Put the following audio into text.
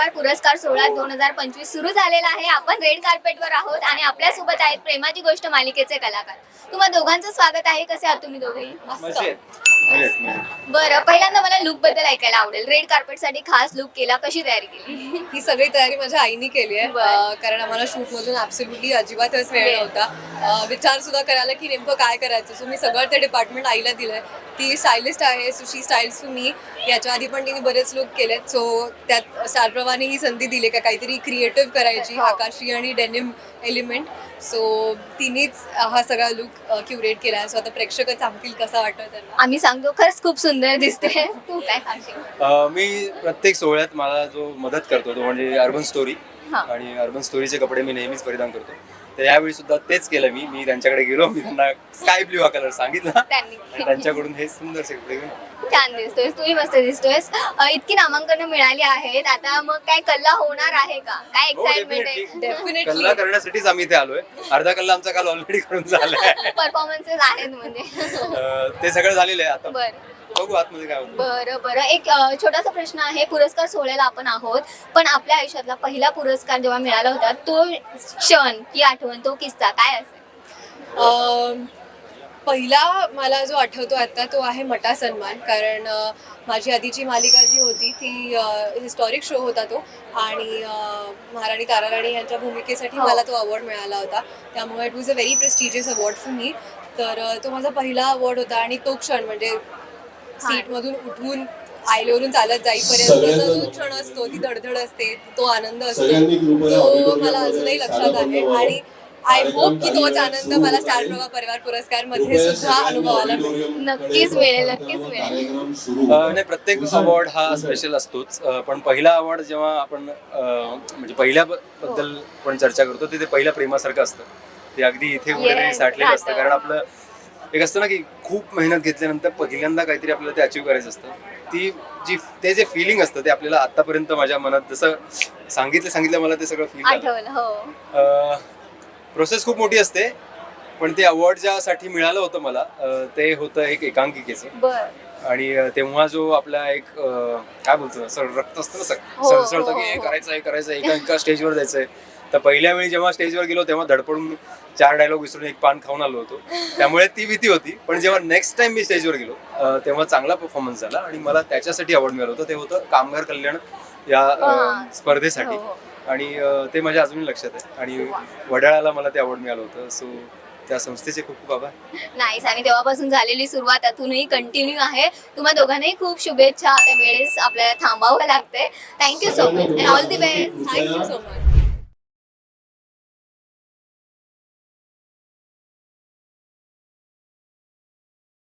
परिवार पुरस्कार सोहळा दोन हजार पंचवीस सुरू झालेला आहे. आपण रेड कार्पेटवर आहोत आणि आपल्यासोबत आहेत प्रेमाची गोष्ट मालिकेचे कलाकार. तुम्हाला दोघांचं स्वागत आहे. कसे आहात तुम्ही दोघे बरं पहिल्यांदा मला लुकबद्दल ऐकायला आवडेल. रेड कार्पेटसाठी खास लुक केला कशी तयारी केली? ही सगळी तयारी माझ्या आईने केली आहे. अं, कारण आम्हाला शूट मधून ऍब्सोल्युटली अजिबातच वेळ. नव्हता. अं, विचार सुद्धा करायला की नेमकं काय करायचं. सो मी सगळं ते डिपार्टमेंट आईला दिलंय. ती स्टायलिस्ट आहे so she styles to me. याच्या आधी पण तिने बरेच लुक केलेत. सो त्यात स्टार प्रवाने ही संधी दिली का काहीतरी क्रिएटिव्ह करायची हो. आकाशी आणि डेनिम एलिमेंट सो तिनेच हा सगळा लुक क्युरेट केला. आहे सो आता प्रेक्षकच सांगतील कसा वाटतोय त्यांना. आम्ही सांगतो खरंच खूप सुंदर दिसते. तू काय सांगशील? मी प्रत्येक सोहळ्यात मला जो मदत करतो तो म्हणजे अर्बन स्टोरी हा. आणि अर्बन स्टोरीचे कपडे मी नेहमीच परिधान करतो. तर यावेळी सुद्धा तेच केलं मी. मी त्यांच्याकडे गेलो. मी त्यांना स्काय ब्ल्यू हा कलर सांगितला. आणि त्यांच्याकडून हे सुंदरसे कपडे घेऊन. छान दिसतोयस. तूही मस्त दिसतोयस. अ, इतकी नामांकन मिळाली आहेत. आता मग काय कल्ला होणार आहे का? काय हो, एक्साइटमेंट आहे? Definitely. डेफिनेटली कल्ला करण्यासाठीच आम्ही इथे आलोय. अर्धा कल्ला आमचा काल ऑलरेडी करून झालाय. परफॉर्मन्सेस आहेत म्हणजे अं, ते सगळं झालेलं आहे आता. बरं. बघू आतमध्ये काय होतं. बरं बरं. एक अ, छोटासा प्रश्न आहे. पुरस्कार सोहळ्याला आपण आहोत. पण आपल्या आयुष्यातला पहिला पुरस्कार जेव्हा मिळाला होता तो क्षण की आठवण तो किस्सा काय असेल? पहिला मला जो आठवतो आता तो आहे मटा सन्मान. कारण अ, माझी आधीची मालिका जी होती ती हिस्टॉरिक शो होता तो. आणि अ, महाराणी ताराराणी यांच्या भूमिकेसाठी हो. मला तो अवॉर्ड मिळाला होता. त्यामुळे it was a very prestigious award for me तर अ, तो माझा पहिला अवॉर्ड होता. आणि तो क्षण म्हणजे सीटमधून उठून आयलोवरून चालत जाईपर्यंतचा जो क्षण असतो ती धडधड असते तो आनंद असतो. तो मला अजूनही लक्षात आहे. आणि आय होप की तोच आनंद मला स्टार. प्रवाह परिवार पुरस्कारमध्ये सुद्धा ऑडिटोरियम नक्कीच मिळेल, नक्कीच मिळेल. प्रत्येक अवॉर्ड हा स्पेशल असतोच. पण पहिला अवॉर्ड जेव्हा आपण म्हणजे पहिल्या बद्दल पण चर्चा करतो ते ते पहिल्या प्रेमासारखं असतं. ते अगदी इथे कुठेतरी साठलेलं असतं. कारण आपलं एक असतं ना की खूप मेहनत घेतल्यानंतर पहिल्यांदा काहीतरी आपल्याला ते अचीव करायचं असतं. ती जी ते जे फिलिंग असतं ते आपल्याला आतापर्यंत माझ्या मनात जसं सांगितलं सांगितलं मला ते सगळं फील आठवलं हो. प्रोसेस खूप मोठी असते पण ते अवॉर्ड ज्यासाठी मिळालं होतं मला ते होतं एक एकांकिकेचं. आणि तेव्हा जो आपला एक काय बोलतो असं रक्त असतं ना हो, सळसळतं की हो, हे हो. करायचं हे करायचं एका एका स्टेजवर जायचंय तर पहिल्या वेळी जेव्हा स्टेजवर गेलो तेव्हा धडपडून चार डायलॉग विसरून एक पान खाऊन आलो होतो. त्यामुळे ती भीती होती. पण जेव्हा नेक्स्ट टाइम मी स्टेजवर गेलो तेव्हा चांगला परफॉर्मन्स झाला आणि मला त्याच्यासाठी अवॉर्ड मिळालं होतं. ते होतं कामगार कल्याण या हा. स्पर्धेसाठी. हो, हो. आणि ते माझ्या अजूनही लक्षात आहे. आणि वडाळ्याला मला ते अवॉर्ड मिळालं होतं. सो त्या संस्थेचे खूप खूप आभार. नाईस आणि तेव्हापासून झालेली सुरुवात अजूनही कंटिन्यू आहे. तुम्हा दोघांनाही खूप शुभेच्छा. त्या वेळेस आपल्याला थांबावं लागते thank you so much and all the best thank you so much